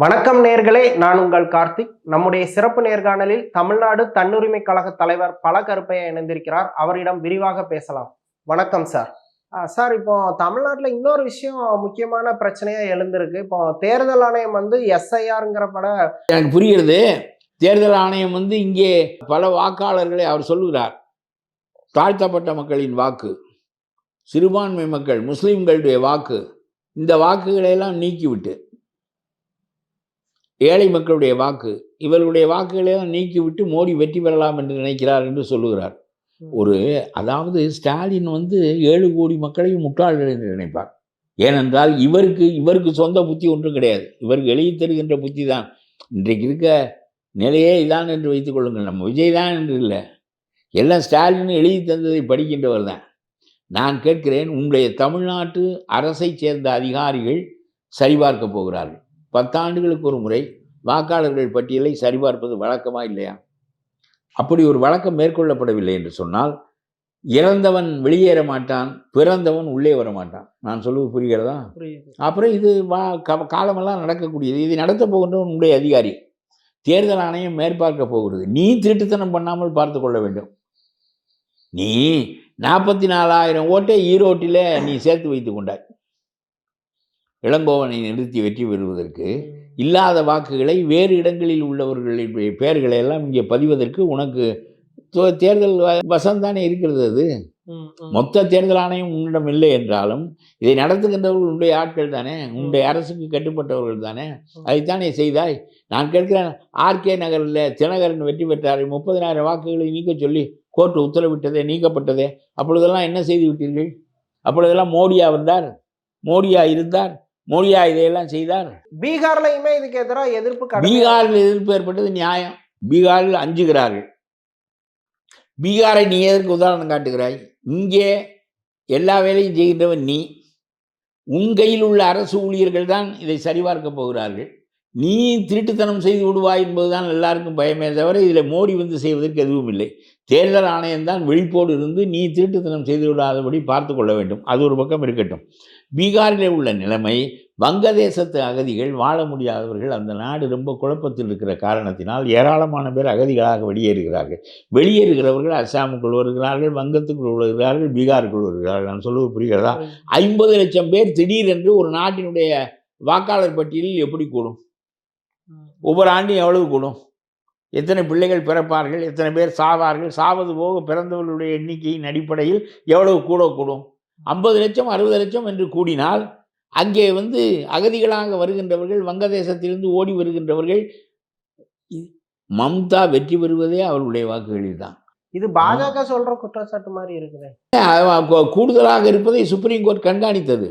வணக்கம் நேர்களே நான் உங்கள் கார்த்திக். நம்முடைய சிறப்பு நேர்காணலில் தமிழ்நாடு தன்னுரிமை கழக தலைவர் பல கருப்பையா இணைந்திருக்கிறார். அவரிடம் விரிவாக பேசலாம். வணக்கம் சார். சார் இப்போ தமிழ்நாட்டில் இன்னொரு விஷயம் முக்கியமான பிரச்சனையா எழுந்திருக்கு. இப்போ தேர்தல் ஆணையம் வந்து எஸ்ஐஆருங்கிற பட எனக்கு புரிகிறது. தேர்தல் ஆணையம் வந்து இங்கே பல வாக்காளர்களை அவர் சொல்லுகிறார். தாழ்த்தப்பட்ட மக்களின் வாக்கு சிறுபான்மை மக்கள் முஸ்லிம்களுடைய வாக்கு இந்த வாக்குகளை எல்லாம் நீக்கிவிட்டு ஏழை மக்களுடைய வாக்கு இவர்களுடைய வாக்குகளை எல்லாம் நீக்கிவிட்டு மோடி வெற்றி பெறலாம் என்று நினைக்கிறார் என்று சொல்லுகிறார். ஒரு அதாவது ஸ்டாலின் வந்து ஏழு கோடி மக்களையும் முட்டாள்கள் என்று நினைப்பார். ஏனென்றால் இவருக்கு இவருக்கு சொந்த புத்தி ஒன்றும் கிடையாது. இவருக்கு எழுதி தருகின்ற புத்தி தான். இன்றைக்கு இருக்க நிலையே இதான் என்று வைத்துக் கொள்ளுங்கள். நம்ம விஜய் தான் என்று இல்லை. எல்லாம் ஸ்டாலின் எழுதி தந்ததை படிக்கின்றவர் தான். நான் கேட்கிறேன் உங்களுடைய தமிழ்நாட்டு அரசைச் சேர்ந்த அதிகாரிகள் சரிபார்க்க போகிறார்கள். பத்தாண்டுகளுக்கு ஒரு முறை வாக்காளர்கள் பட்டியலை சரிபார்ப்பது வழக்கமா இல்லையா? அப்படி ஒரு வழக்கம் மேற்கொள்ளப்படவில்லை என்று சொன்னால் இறந்தவன் வெளியேற மாட்டான் பிறந்தவன் உள்ளே வர மாட்டான். நான் சொல்லுவது புரிகிறதா? அப்புறம் இது வா க- காலமெல்லாம் நடக்கக்கூடியது. இது நடத்த போகின்றவன் உன்னுடைய அதிகாரி. தேர்தல் ஆணையம் மேற்பார்க்க போகிறது. நீ திருட்டுத்தனம் பண்ணாமல் பார்த்து கொள்ள வேண்டும். நீ நாற்பத்தி நாலாயிரம் ஓட்டை ஈரோட்டில் நீ சேர்த்து வைத்து கொண்டாய். இளங்கோவனை நிறுத்தி வெற்றி பெறுவதற்கு இல்லாத வாக்குகளை வேறு இடங்களில் உள்ளவர்களுடைய பெயர்களை எல்லாம் இங்கே பதிவதற்கு உனக்கு தேர்தல் வ- வசம்தானே இருக்கிறது அது. மொத்த தேர்தல் ஆணையம் உன்னிடம் இல்லை என்றாலும் இதை நடத்துகின்றவர்கள் உன்னுடைய ஆட்கள் தானே உன்னுடைய அரசுக்கு கட்டுப்பட்டவர்கள் தானே அதைத்தானே செய்தாய். நான் கேட்கிறேன் ஆர்கே நகரில் தினகரன் வெற்றி பெற்றாரை முப்பதினாயிரம் வாக்குகளை நீக்க சொல்லி கோர்ட்டு உத்தரவிட்டதே நீக்கப்பட்டதே அப்பொழுதெல்லாம் என்ன செய்து விட்டீர்கள்? அப்பொழுதெல்லாம் மோடியா வந்தார்? மோடியா இருந்தார்? மோடியா இதையெல்லாம் செய்தார்? பீகார்லயுமே இதுக்கு எதிராக எதிர்ப்பு பீகாரில் எதிர்ப்பு ஏற்பட்டது நியாயம். பீகாரில் அஞ்சுகிறார்கள். பீகாரை நீ எதற்கு உதாரணம் காட்டுகிறாய்? இங்கே எல்லா வேலையும் செய்கின்றவன் நீ. உன் கையில் உள்ள அரசு ஊழியர்கள் தான் இதை சரிபார்க்க போகிறார்கள். நீ திருட்டுத்தனம் செய்து விடுவாய் என்பதுதான் எல்லாருக்கும் பயமே தவிர இதில் மோடி வந்து செய்வதற்கு எதுவும் இல்லை. தேர்தல் ஆணையம் தான் விழிப்போடு இருந்து நீ திருட்டுத்தனம் செய்து விடாதபடி பார்த்து கொள்ள வேண்டும். அது ஒரு பக்கம் இருக்கட்டும். பீகாரிலே உள்ள நிலைமை வங்கதேசத்து அகதிகள் வாழ முடியாதவர்கள் அந்த நாடு ரொம்ப குழப்பத்தில் இருக்கிற காரணத்தினால் ஏராளமான பேர் அகதிகளாக வெளியேறுகிறார்கள். வெளியேறுகிறவர்கள் அஸ்ஸாமுக்குள் வருகிறார்கள் வங்கத்துக்குள் வருகிறார்கள் பீகாருக்குள் வருகிறார்கள். நான் சொல்லுவது புரிகிறதா? ஐம்பது லட்சம் பேர் திடீரென்று ஒரு நாட்டினுடைய வாக்காளர் பட்டியலில் எப்படி கூடும்? ஒவ்வொரு ஆண்டும் எவ்வளவு கூடும்? எத்தனை பிள்ளைகள் பிறப்பார்கள்? எத்தனை பேர் சாவார்கள்? சாவது போக பிறந்தவர்களுடைய எண்ணிக்கையின் அடிப்படையில் எவ்வளவு கூட கூடும்? ஐம்பது லட்சம் அறுபது லட்சம் என்று கூடினால் அங்கே வந்து அகதிகளாக வருகின்றவர்கள் வங்கதேசத்திலிருந்து ஓடி வருகின்றவர்கள் மம்தா வெற்றி பெறுவதே அவர்களுடைய வாக்குகளில் தான் இது பாஜக சொல்ற குற்றச்சாட்டு மாதிரி இருக்குது. கூடுதலாக இருப்பதை சுப்ரீம் கோர்ட் கண்காணித்தது.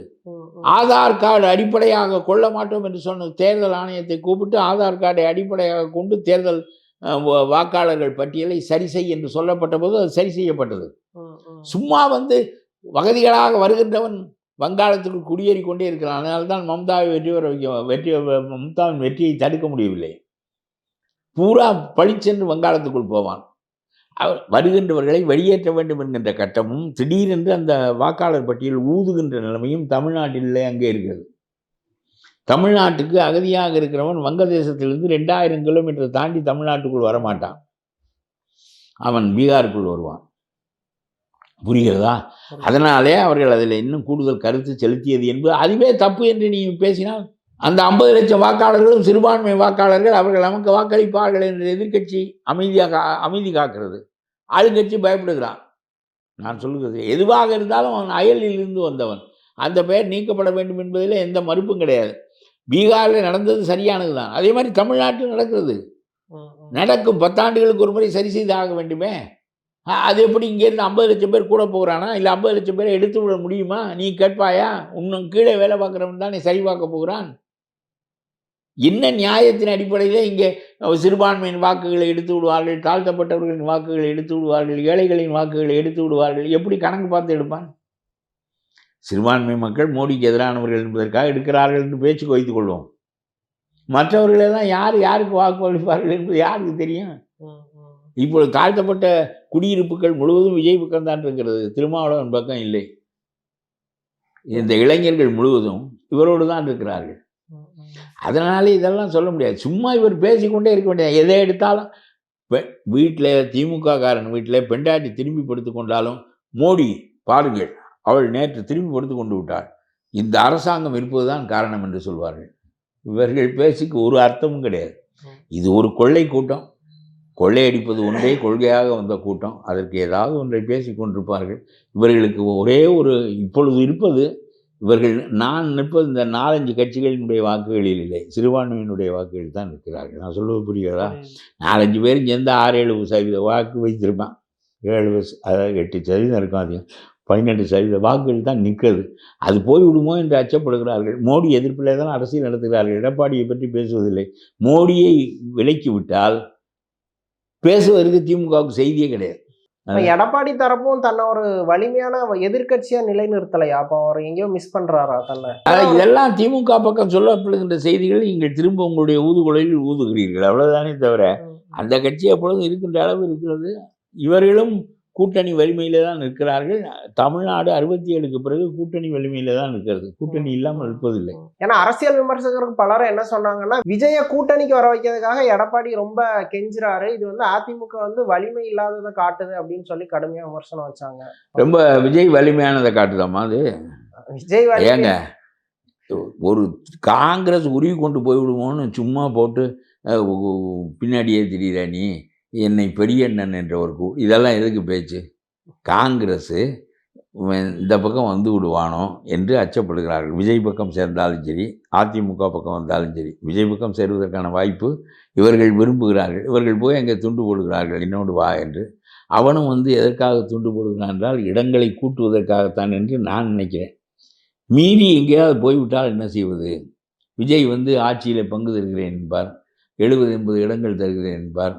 ஆதார் கார்டு அடிப்படையாக கொள்ள மாட்டோம் என்று சொன்ன தேர்தல் ஆணையத்தை கூப்பிட்டு ஆதார் கார்டை அடிப்படையாக கொண்டு தேர்தல் வாக்காளர்கள் பட்டியலை சரி செய் என்று சொல்லப்பட்ட போது அது சரி செய்யப்பட்டது. சும்மா வந்து வகதிகளாக வருகின்றவன் வங்காளத்துக்கு குடியேறி கொண்டே இருக்கிறான். அதனால்தான் மம்தாவை வெற்றி பெற வைக்க வெற்றி மம்தாவின் வெற்றியை தடுக்க முடியவில்லை. பூரா பழிச்சென்று வங்காளத்துக்குள் போவான். அவர் வருகின்றவர்களை வெளியேற்ற வேண்டும் என்கின்ற கட்டமும் திடீரென்று அந்த வாக்காளர் பட்டியல் ஊதுகின்ற நிலைமையும் தமிழ்நாட்டிலே அங்கே இருக்கிறது. தமிழ்நாட்டுக்கு அகதியாக இருக்கிறவன் வங்கதேசத்திலிருந்து ரெண்டாயிரம் கிலோமீட்டர் தாண்டி தமிழ்நாட்டுக்குள் வரமாட்டான். அவன் பீகாருக்குள் வருவான். புரிகிறதா? அதனாலே அவர்கள் அதில் இன்னும் கூடுதல் கருத்து செலுத்தியது என்பது அதுவே தப்பு என்று நீ பேசினால் அந்த ஐம்பது லட்சம் வாக்காளர்களும் சிறுபான்மை வாக்காளர்கள் அவர்கள் நமக்கு வாக்களிப்பார்கள் என்ற எதிர்க்கட்சி அமைதியாக அமைதி காக்கிறது. ஆளுங்கட்சி பயப்படுகிறான் நான் சொல்லுகிறது எதுவாக இருந்தாலும் அவன் அயலில் இருந்து வந்தவன். அந்த பெயர் நீக்கப்பட வேண்டும் என்பதில் எந்த மறுப்பும் கிடையாது. பீகாரில் நடந்தது சரியானது தான் அதே மாதிரி தமிழ்நாட்டில் நடக்கிறது. நடக்கும் பத்தாண்டுகளுக்கு ஒரு முறை சரி செய்து ஆக வேண்டுமே. அது எப்படி இங்கேருந்து ஐம்பது லட்சம் பேர் கூட போகிறானா இல்லை ஐம்பது லட்சம் பேரை எடுத்து விட முடியுமா? நீ கேட்பாயா? இன்னும் கீழே வேலை பார்க்குறவன் தானே சரி பார்க்க போகிறான். என்ன நியாயத்தின் அடிப்படையில் இங்கே சிறுபான்மையின் வாக்குகளை எடுத்து விடுவார்கள் தாழ்த்தப்பட்டவர்களின் வாக்குகளை எடுத்து விடுவார்கள் ஏழைகளின் வாக்குகளை எடுத்து விடுவார்கள் எப்படி கணக்கு பார்த்து எடுப்பான்? சிறுபான்மை மக்கள் மோடிக்கு எதிரானவர்கள் என்பதற்காக எடுக்கிறார்கள் என்று பேச்சு வைத்துக் கொள்வோம். மற்றவர்களெல்லாம் யார் யாருக்கு வாக்கு அளிப்பார்கள் என்பது யாருக்கு தெரியும்? இப்பொழுது தாழ்த்தப்பட்ட குடியிருப்புகள் முழுவதும் விஜய் பக்கம் தான் இருக்கிறது. திருமாவளவன் பக்கம் இல்லை. இந்த இளைஞர்கள் முழுவதும் இவரோடு தான் இருக்கிறார்கள். அதனால இதெல்லாம் சொல்ல முடியாது. சும்மா இவர் பேசிக்கொண்டே இருக்க வேண்டியது எதை எடுத்தாலும் வீட்டில் திமுக காரன் வீட்டில் பெண்டாட்டி திரும்பி படுத்து கொண்டாலும் மோடி பாருங்கள் அவள் நேற்று திரும்பி படுத்து கொண்டு விட்டாள். இந்த அரசாங்கம் இருப்பதுதான் காரணம் என்று சொல்வார்கள். இவர்கள் பேசிக்கு ஒரு அர்த்தமும் கிடையாது. இது ஒரு கொள்ளை கூட்டம். கொள்ளையடிப்பது ஒன்றே கொள்கையாக வந்த கூட்டம். அதற்கு ஏதாவது ஒன்றை பேசிக் கொண்டிருப்பார்கள். இவர்களுக்கு ஒரே ஒரு இப்பொழுது இருப்பது இவர்கள் நான் நிற்பது இந்த நாலஞ்சு கட்சிகளினுடைய வாக்குகளில் இல்லை. சிறுபான்மையினுடைய வாக்குகளில் தான் நிற்கிறார்கள். நான் சொல்வது புரிகிறதா? நாலஞ்சு பேரும் சேர்ந்து ஆறு ஏழு சதவீத வாக்கு வைத்திருப்பான். ஏழு அதாவது எட்டு சதவீதம் இருக்கும் அதிகம். பன்னெண்டு சதவீத வாக்குகள் தான் நிற்கிறது அது போய்விடுமோ என்று அச்சப்படுகிறார்கள். மோடி எதிர்ப்பிலே தான் அரசியல் நடத்துகிறார்கள். எடப்பாடியை பற்றி பேசுவதில்லை. மோடியை விலக்கி விட்டால் பேசுவதற்கு திமுகவுக்கு செய்தியே கிடையாது. எடப்பாடி தரப்பும் தன்னை ஒரு வலிமையான எதிர்க்கட்சியா நிலைநிறுத்தலையா? அப்ப அவர் எங்கேயோ மிஸ் பண்றாரா தன்னை? இதெல்லாம் திமுக பக்கம் சொல்லப்படுகின்ற செய்திகள் நீங்கள் திரும்ப உங்களுடைய ஊதுகுழலில் ஊதுகிறீர்கள். அவ்வளவுதானே தவிர அந்த கட்சி எப்பொழுதும் இருக்கின்ற அளவு இருக்கிறது. இவர்களும் கூட்டணி வலிமையில தான் நிற்கிறார்கள். தமிழ்நாடு அறுபத்தி ஏழுக்கு பிறகு கூட்டணி வலிமையில தான் இருக்கிறது கூட்டணி இல்லாமல் இருப்பதில்லை ஏன்னா அரசியல் விமர்சகர்கள் பலரும் என்ன சொன்னாங்கன்னா விஜய கூட்டணிக்கு வர வைக்கிறதுக்காக எடப்பாடி ரொம்ப கெஞ்சுறாரு. இது வந்து அதிமுக வந்து வலிமை இல்லாததை காட்டுது அப்படின்னு சொல்லி கடுமையா விமர்சனம் வச்சாங்க. ரொம்ப விஜய் வலிமையானதை காட்டுதாம்மா அது? விஜய் ஏங்க ஒரு காங்கிரஸ் உருவி கொண்டு போய்விடுமோன்னு சும்மா போட்டு பின்னாடியே திடீர நீ? என்னை பெரியண்ணன் என்ற ஒரு கூ இதெல்லாம் எதுக்கு பேச்சு? காங்கிரஸு இந்த பக்கம் வந்து விடுவானோ என்று அச்சப்படுகிறார்கள். விஜய் பக்கம் சேர்ந்தாலும் சரி அதிமுக பக்கம் வந்தாலும் சரி விஜய் பக்கம் சேருவதற்கான வாய்ப்பு இவர்கள் விரும்புகிறார்கள். இவர்கள் போய் அங்கே துண்டு போடுகிறார்கள் இன்னொன்று வா என்று. அவனும் வந்து எதற்காக துண்டு போடுகிறான் என்றால் இடங்களை கூட்டுவதற்காகத்தான் என்று நான் நினைக்கிறேன். மீறி எங்கேயாவது போய்விட்டால் என்ன செய்வது? விஜய் வந்து ஆட்சியில் பங்கு தருகிறேன் என்பார். எழுபது எண்பது இடங்கள் தருகிறேன் என்பார்.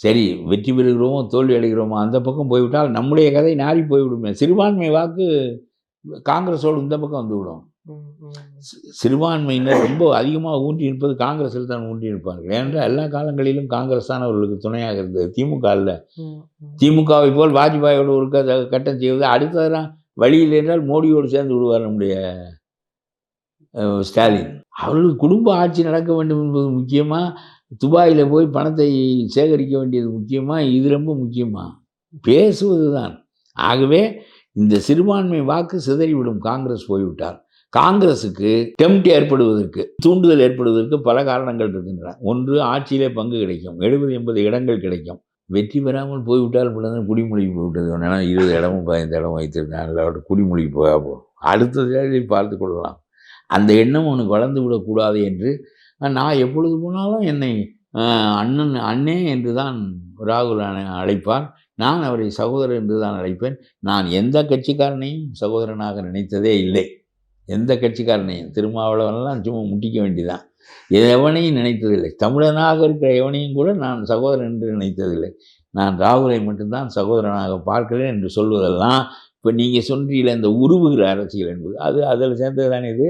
சரி வெற்றி பெறுகிறோமோ தோல்வி அடைகிறோமோ அந்த பக்கம் போய்விட்டால் நம்முடைய கதை நாரி போய்விடுமே. சிறுபான்மை வாக்கு காங்கிரஸோடு இந்த பக்கம் வந்துவிடும். சிறுபான்மையினர் ரொம்ப அதிகமாக ஊன்றி இருப்பது காங்கிரஸில் தான் ஊன்றி இருப்பார்கள் ஏனென்றால் எல்லா காலங்களிலும் காங்கிரஸ் தான் அவர்களுக்கு துணையாக இருந்தது திமுக ம். திமுகவை போல் வாஜ்பாயோடு ஒரு கட்டம் செய்வது அடுத்ததான் வழியில் என்றால் மோடியோடு சேர்ந்து விடுவார் நம்முடைய ஸ்டாலின். அவர்களுக்கு குடும்ப ஆட்சி நடக்க வேண்டும் என்பது முக்கியமாக துபாயில் போய் பணத்தை சேகரிக்க வேண்டியது முக்கியமாக இது ரொம்ப முக்கியமாக பேசுவது தான் ஆகவே இந்த சிறுபான்மை வாக்கு சிதறிவிடும். காங்கிரஸ் போய்விட்டார். காங்கிரஸுக்கு டெம்ட் ஏற்படுவதற்கு தூண்டுதல் ஏற்படுவதற்கு பல காரணங்கள் இருக்கின்றன. ஒன்று ஆட்சியிலே பங்கு கிடைக்கும். எழுபது எண்பது இடங்கள் கிடைக்கும். வெற்றி பெறாமல் போய்விட்டால் பிள்ளைங்க குடிமொழி போய்விட்டது. ஏன்னா இருபது இடமும் பதினைந்து இடம் வைத்திருக்கேன் அதில் குடிமொழி போக போகும் அடுத்த தேர்தலில் பார்த்து கொள்ளலாம். அந்த எண்ணம் அவனுக்கு வளர்ந்து விடக்கூடாது என்று நான் எப்பொழுது போனாலும் என்னை அண்ணன் அண்ணே என்று தான் ராகுல் அழைப்பார். நான் அவரை சகோதரர் என்று தான் அழைப்பேன். நான் எந்த கட்சிக்காரனையும் சகோதரனாக நினைத்ததே இல்லை. எந்த கட்சிக்காரனையும். திருமாவளவன்லாம் சும்மா முட்டிக்க வேண்டியதான் எவனையும் நினைத்ததில்லை. தமிழனாக இருக்கிற எவனையும் கூட நான் சகோதரன் என்று நினைத்ததில்லை. நான் ராகுலை மட்டும்தான் சகோதரனாக பார்க்கிறேன் என்று சொல்வதெல்லாம் இப்போ நீங்கள் சொல்றீங்களே இந்த உருவுகிற அரசியல் என்பது. அது அதில் சேர்ந்தது தானே இது?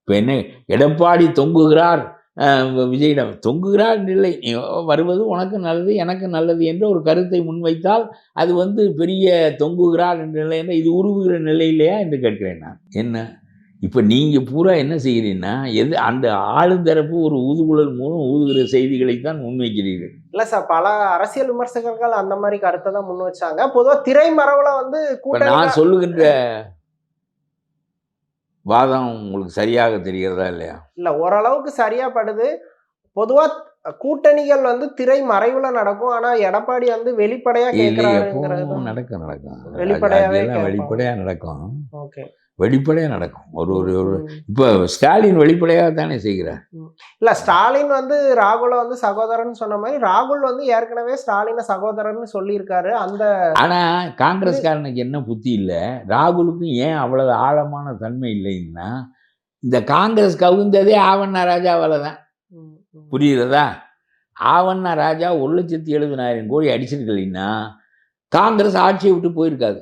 இப்போ என்ன எடப்பாடி தொங்குகிறார். விஜயிடம் தொங்குகிறார் இல்லை வருவது உனக்கு நல்லது எனக்கு நல்லது என்ற ஒரு கருத்தை முன்வைத்தால் அது வந்து பெரிய தொங்குகிறார் என்ற நிலை என்ன இது உருவுகிற நிலை இல்லையா என்று கேட்கிறேன் நான். என்ன? இப்போ நீங்கள் பூரா என்ன செய்கிறீங்கன்னா எது அந்த ஆளுந்தரப்பு ஒரு ஊதுகுழல் மூலம் ஊதுகிற செய்திகளைத்தான் முன்வைக்கிறீர்கள். இல்ல சார் பல அரசியல் விமர்சகர்கள் அந்த மாதிரி கருத்தை தான் முன் வச்சாங்க பொதுவா திரைமரவுல வந்து நான் சொல்லுகின்ற வாதம் உங்களுக்கு சரியாக தெரிகிறதா இல்லையா? இல்ல ஓரளவுக்கு சரியா படுது பொதுவா கூட்டணிகள் வந்து திரை மறைவுல நடக்கும். ஆனா எடப்பாடி வந்து வெளிப்படையா இல்லை கேட்கிறாருங்கிறது எப்பவும் நடக்கும் நடக்கும். வெளிப்படையாவே அதெல்லாம் கேட்பான். வெளிப்படையா நடக்கும். ஓகே. வெளிப்படையா நடக்கும். ஒரு ஒரு ஒரு இப்போ ஸ்டாலின் வெளிப்படையாக தானே செய்கிறார் இல்ல ஸ்டாலின் வந்து ராகுல வந்து சகோதரன் சொன்ன மாதிரி ராகுல் வந்து ஏற்கனவே ஸ்டாலினை சகோதரன் சொல்லியிருக்காரு. அந்த ஆனா காங்கிரஸ்காரனுக்கு என்ன புத்தி இல்லை? ராகுலுக்கும் ஏன் அவ்வளவு ஆழமான தன்மை இல்லைன்னா இந்த காங்கிரஸ் கவுந்ததே ஆவண்ணா ராஜாவால தான். புரியுறதா ஆவண்ணா ராஜா ஒரு லட்சத்தி எழுபதாயிரம் கோடி அடிச்சிருக்கலைன்னா காங்கிரஸ் ஆட்சியை விட்டு போயிருக்காது.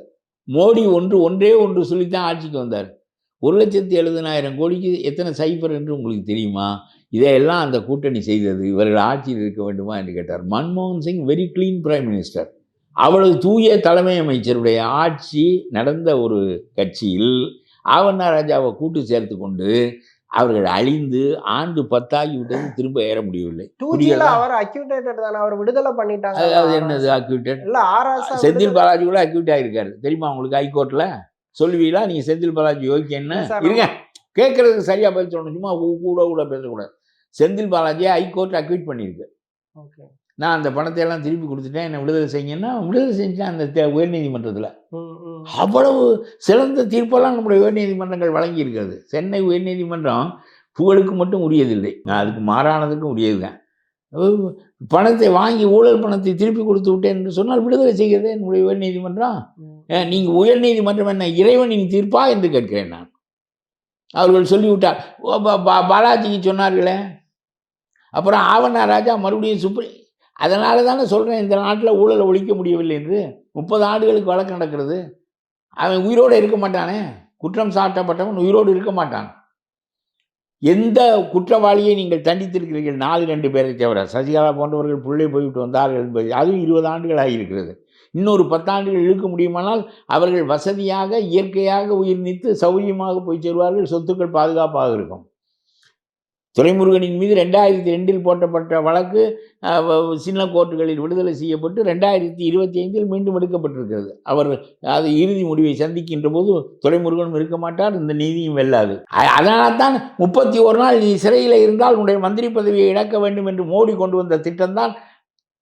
மோடி ஒன்று ஒன்றே ஒன்று சொல்லித்தான் ஆட்சிக்கு வந்தார். ஒரு லட்சத்தி எழுபதினாயிரம் கோடிக்கு எத்தனை சைபர் என்று உங்களுக்கு தெரியுமா? இதையெல்லாம் அந்த கூட்டணி செய்தது இவர்கள் ஆட்சியில் இருக்க வேண்டுமா என்று கேட்டார். மன்மோகன் Singh very clean prime minister அவ்வளவு தூய தலைமை அமைச்சருடைய ஆட்சி நடந்த ஒரு கட்சியில் ஆவண்ணா ராஜாவை கூட்டு சேர்த்து கொண்டு அவர்கள் அழிந்து ஆண்டு பத்தாகி விட்டது திரும்ப ஏற முடியவில்லை? அவர் அக்யூட்டேட்டட் தானே அவர் விடுதலை பண்ணிட்டாங்க. அது என்னது அக்யூட்டட் இல்ல ஆராசா செந்தில் பாலாஜி கூட அக்யூட் ஆயிருக்காரு. தெரியுமா உங்களுக்கு ஹைகோர்ட்ல சொல்லுவீங்களா? நீங்க செந்தில் பாலாஜி யோக்கியன்னு சார், இருங்க. கேட்கறதுக்கு சரியா பதில் சொல்லணும். சும்மா கூட கூட பேசக்கூடாது. செந்தில் பாலாஜியை ஹைகோர்ட் அக்யூட் பண்ணியிருக்கு. ஓகே. நான் அந்த பணத்தை எல்லாம் திருப்பி கொடுத்துட்டேன் என்னை விடுதலை செய்யுங்கன்னா விடுதலை செஞ்சேன் அந்த உயர்நீதிமன்றத்தில். அவ்வளவு சிறந்த தீர்ப்பெல்லாம் நம்முடைய உயர்நீதிமன்றங்கள் வழங்கி இருக்கிறது சென்னை உயர்நீதிமன்றம் புகழுக்கு மட்டும் உரியதில்லை. அதுக்கு மாறானதுக்கும் உரியதுங்க அஹ் பணத்தை வாங்கி ஊழல் பணத்தை திருப்பி கொடுத்து விட்டேன் என்று சொன்னால் விடுதலை செய்கிறது என்னுடைய உயர்நீதிமன்றம்? ம். அஹ் நீங்க உயர்நீதிமன்றம் என்ன இறைவனின் தீர்ப்பா என்று கேட்கிறேன் நான். அவர்கள் சொல்லிவிட்டார். பாலாஜிக்கு சொன்னார்களே. அப்புறம் ஆவண்ணா ராஜா மறுபடியும் சுப்ரீம் அதனால தானே சொல்கிறேன் இந்த நாட்டில் ஊழலை ஒழிக்க முடியவில்லை என்று. முப்பது ஆண்டுகளுக்கு வழக்கு நடக்கிறது. அவன் உயிரோடு இருக்க மாட்டானே. குற்றம் சாட்டப்பட்டவன் உயிரோடு இருக்க மாட்டான். எந்த குற்றவாளியை நீங்கள் தண்டித்திருக்கிறீர்கள்? நாலு ரெண்டு பேரை தவிர. சசிகலா போன்றவர்கள் பிள்ளை போய்விட்டு வந்தார்கள் என்பது அதுவும் இருபது ஆண்டுகள் ஆகியிருக்கிறது. இன்னொரு பத்தாண்டுகள் இழுக்க முடியுமானால் அவர்கள் வசதியாக இயற்கையாக உயிர் நீத்து சௌரியமாக போய் சேருவார்கள். சொத்துக்கள் பாதுகாப்பாக இருக்கும். துரைமுருகனின் மீது ரெண்டாயிரத்தி ரெண்டில் போட்டப்பட்ட வழக்கு சின்ன கோர்ட்டுகளில் விடுதலை செய்யப்பட்டு ரெண்டாயிரத்தி இருபத்தி ஐந்தில் மீண்டும் எடுக்கப்பட்டிருக்கிறது. அவர் அது இறுதி முடிவை சந்திக்கின்ற போது துரைமுருகனும் இருக்க மாட்டார் இந்த நீதியும் வெல்லாது. அதனால தான் முப்பத்தி ஒரு நாள் நீ சிறையில் இருந்தால் உன்னுடைய மந்திரி பதவியை இழக்க வேண்டும் என்று மோடி கொண்டு வந்த திட்டம்தான்.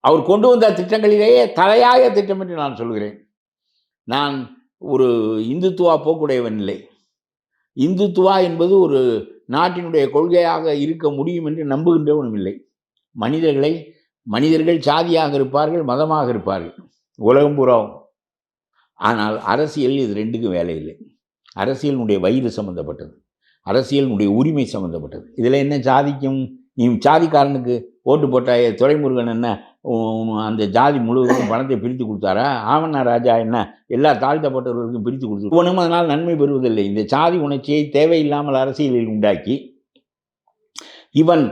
அவர் கொண்டு வந்த திட்டங்களிலேயே தலையாய திட்டம் என்று நான் சொல்கிறேன். நான் ஒரு இந்துத்துவா போக்குடையவன் இல்லை. இந்துத்துவா என்பது ஒரு நாட்டினுடைய கொள்கையாக இருக்க முடியும் என்று நம்புகின்றவனும் இல்லை. மனிதர்களை மனிதர்கள் சாதியாக இருப்பார்கள் மதமாக இருப்பார்கள். உலகம் புறாவும் ஆனால் அரசியல் இது ரெண்டுக்கும் வேலை இல்லை. அரசியலினுடைய வயிறு சம்மந்தப்பட்டது அரசியலினுடைய உரிமை சம்மந்தப்பட்டது இதில் என்ன சாதிக்கும்? நீ சாதிக்காரனுக்கு ஓட்டு போட்டாய துரைமுருகன் என்ன அந்த ஜாதி முழுவதும் பணத்தை பிரித்து கொடுத்தாரா? ஆவண்ணா ராஜா என்ன? எல்லா தாழ்த்தப்பட்டவர்களுக்கும் பிரித்து கொடுத்து ஒன்றும் அதனால் நன்மை பெறுவதில்லை. இந்த சாதி உணர்ச்சியை தேவையில்லாமல் அரசியலில் உண்டாக்கி இவன்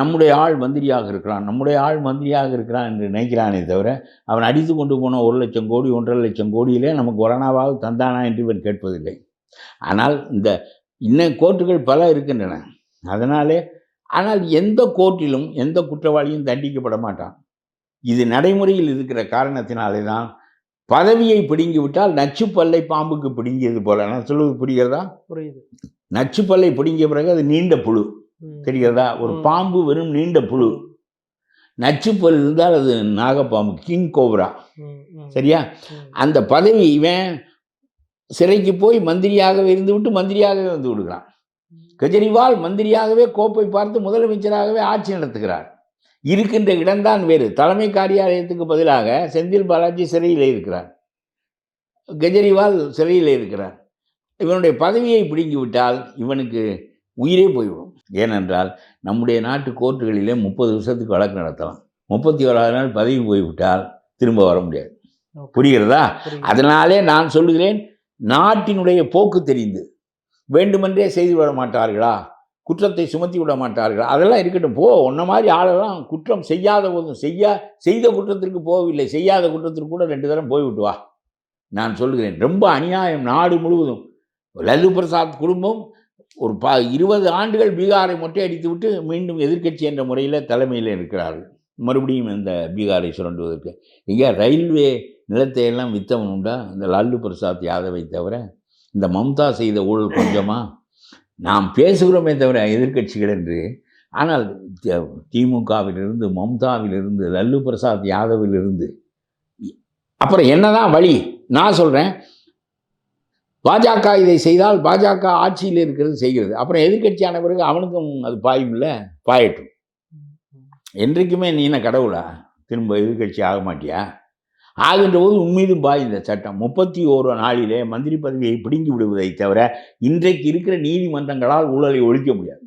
நம்முடைய ஆள் மந்திரியாக இருக்கிறான். நம்முடைய ஆள் மந்திரியாக இருக்கிறான் என்று நினைக்கிறானே தவிர அவன் அடித்து கொண்டு போன ஒரு லட்சம் கோடி ஒன்றரை லட்சம் கோடியிலே நமக்கு கொரோனாவாக தந்தானா என்று இவன் கேட்பதில்லை. ஆனால் இந்த இன்னும் கோர்ட்டுகள் பல இருக்கின்றன. அதனாலே ஆனால் எந்த கோர்ட்டிலும் எந்த குற்றவாளியும் தண்டிக்கப்பட மாட்டான். இது நடைமுறையில் இருக்கிற காரணத்தினாலே தான் பதவியை பிடுங்கி விட்டால் நச்சுப்பல்லை பாம்புக்கு பிடுங்கியது போல. நான் சொல்லுவது புரிகிறதா? புரியுது. நச்சுப்பல்லை பிடுங்கிய பிறகு அது நீண்ட புழு. தெரிகிறதா? ஒரு. பாம்பு வெறும் நீண்ட புழு. நச்சுப்பல் இருந்தால் அது நாகப்பாம்பு கிங் கோப்ரா. சரியா. அந்த பதவி இவன் சிறைக்கு போய் மந்திரியாகவே இருந்து விட்டு மந்திரியாகவே வந்து விடுகிறான். கெஜ்ரிவால் மந்திரியாகவே கோப்பை பார்த்து முதலமைச்சராகவே ஆட்சி நடத்துகிறார். இருக்கின்ற இடம்தான் வேறு. தலைமை காரியாலயத்துக்கு பதிலாக செந்தில் பாலாஜி சிறையில் இருக்கிறார். கெஜ்ரிவால் சிறையில் இருக்கிறார். இவனுடைய பதவியை பிடுங்கி விட்டால் இவனுக்கு உயிரே போய்விடும். ஏனென்றால் நம்முடைய நாட்டு கோர்ட்டுகளிலே முப்பது வருஷத்துக்கு வழக்கு நடத்தலாம். முப்பத்தி ஓராவது நாள் பதவி போய்விட்டால் திரும்ப வர முடியாது. புரிகிறதா. அதனாலே நான் சொல்லுகிறேன் நாட்டினுடைய போக்கு தெரிந்து வேண்டுமென்றே செய்து விட மாட்டார்களா? குற்றத்தை சுமத்தி விட மாட்டார்கள். அதெல்லாம் இருக்கட்டும். போ உன்ன மாதிரி ஆளெல்லாம் குற்றம் செய்யாத போதும் செய்யா செய்த குற்றத்திற்கு போகவில்லை. செய்யாத குற்றத்திற்கு கூட ரெண்டு தரம் போய்விட்டு வா. நான் சொல்கிறேன். ரொம்ப அநியாயம் நாடு முழுவதும். லல்லு பிரசாத் குடும்பம் ஒரு ப இருபது ஆண்டுகள் பீகாரை மொட்டையடித்து விட்டு மீண்டும் எதிர்க்கட்சி என்ற முறையில் தலைமையில் இருக்கிறார்கள். மறுபடியும் இந்த பீகாரை சுரண்டுவதற்கு. இங்கே ரயில்வே நிலத்தை எல்லாம் வித்தவன் உண்டா? இந்த லல்லு பிரசாத் யாதவை தவிர இந்த மம்தா செய்த ஊழல் கொஞ்சமாக நாம் பேசுகிறோமே தவிர எதிர்க்கட்சிகள் என்று. ஆனால் திமுகவிலிருந்து மம்தாவிலிருந்து லல்லு பிரசாத் யாதவிலிருந்து அப்புறம் என்னதான் வழி? நான் சொல்கிறேன் பாஜக இதை செய்தால் பாஜக ஆட்சியில் இருக்கிறது செய்கிறது. அப்புறம் எதிர்க்கட்சியான பிறகு அவனுக்கும் அது பாயும் இல்லை பாயட்டும் என்றைக்குமே நீ என்ன கடவுளா? திரும்ப எதிர்க்கட்சி ஆக மாட்டியா? ஆகின்ற போது உண்மையிலும் பாய் இந்த சட்டம் முப்பத்தி ஓரு நாளிலே மந்திரி பதவியை பிடுங்கி விடுவதை தவிர இன்றைக்கு இருக்கிற நீதிமன்றங்களால் ஊழலை ஒழிக்க முடியாது.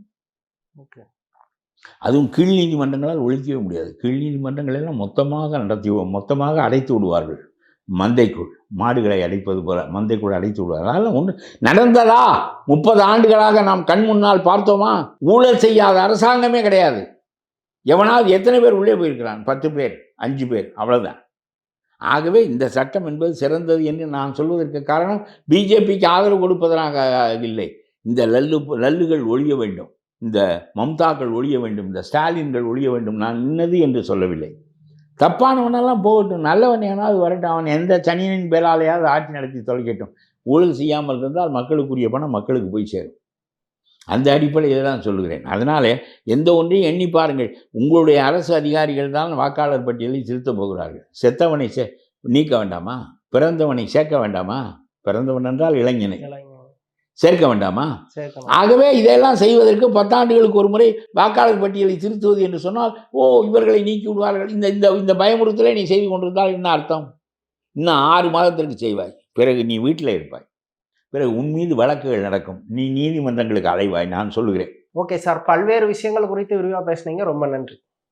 அதுவும் கீழ் நீதிமன்றங்களால் ஒழிக்கவே முடியாது. கீழ் நீதிமன்றங்கள் எல்லாம் மொத்தமாக நடத்தி மொத்தமாக அடைத்து விடுவார்கள். மந்தைக்குள் மாடுகளை அடைப்பது போல மந்தைக்குள் அடைத்து விடுவார்கள். அதெல்லாம் ஒன்று நடந்ததா? முப்பது ஆண்டுகளாக நாம் கண் முன்னால் பார்த்தோமா? ஊழல் செய்யாத அரசாங்கமே கிடையாது. எவனாவது எத்தனை பேர் உள்ளே போயிருக்கிறான்? பத்து பேர் அஞ்சு பேர் அவ்வளவுதான். ஆகவே இந்த சட்டம் என்பது சிறந்தது என்று நான் சொல்வதற்கு காரணம் பிஜேபிக்கு ஆதரவு கொடுப்பதனாக இல்லை. இந்த லல்லு லல்லுகள் ஒழிய வேண்டும். இந்த மம்தாக்கள் ஒழிய வேண்டும். இந்த ஸ்டாலின்கள் ஒழிய வேண்டும். நான் இன்னது என்று சொல்லவில்லை. தப்பானவனெல்லாம் போகட்டும். நல்லவன் ஏனாவது வரட்டும். அவன் எந்த சனியனின் பேராலையாவது ஆட்சி நடத்தி தொலைக்கட்டும். ஊழல் செய்யாமல் இருந்தால் மக்களுக்குரிய பணம் மக்களுக்கு போய் சேரும். அந்த அடிப்படையில் தான் சொல்லுகிறேன். அதனாலே எந்த ஒன்றையும் எண்ணி பாருங்கள். உங்களுடைய அரசு அதிகாரிகள் தான் வாக்காளர் பட்டியலை திருத்தப் போகிறார்கள். செத்தவனை சே நீக்க வேண்டாமா? பிறந்தவனை சேர்க்க வேண்டாமா? பிறந்தவன் என்றால் இளைஞனை. சேர்க்க வேண்டாமா. ஆகவே இதெல்லாம் செய்வதற்கு பத்தாண்டுகளுக்கு ஒரு முறை வாக்காளர் பட்டியலை திருத்துவது என்று சொன்னால் ஓ இவர்களை நீக்கி விடுவார்கள். இந்த இந்த இந்த பயமுறுத்தலை நீ செய்து கொண்டிருந்தால் என்ன அர்த்தம்? இன்னும் ஆறு மாதத்திற்கு செய்வாய். பிறகு நீ வீட்டில் இருப்பாய். பிறகு உன் மீது வழக்குகள் நடக்கும். நீ நீதிமன்றங்களுக்கு அலைவாய் நான் சொல்லுகிறேன். ஓகே சார் பல்வேறு விஷயங்கள் குறித்து விரிவாக பேசுனீங்க. ரொம்ப நன்றி.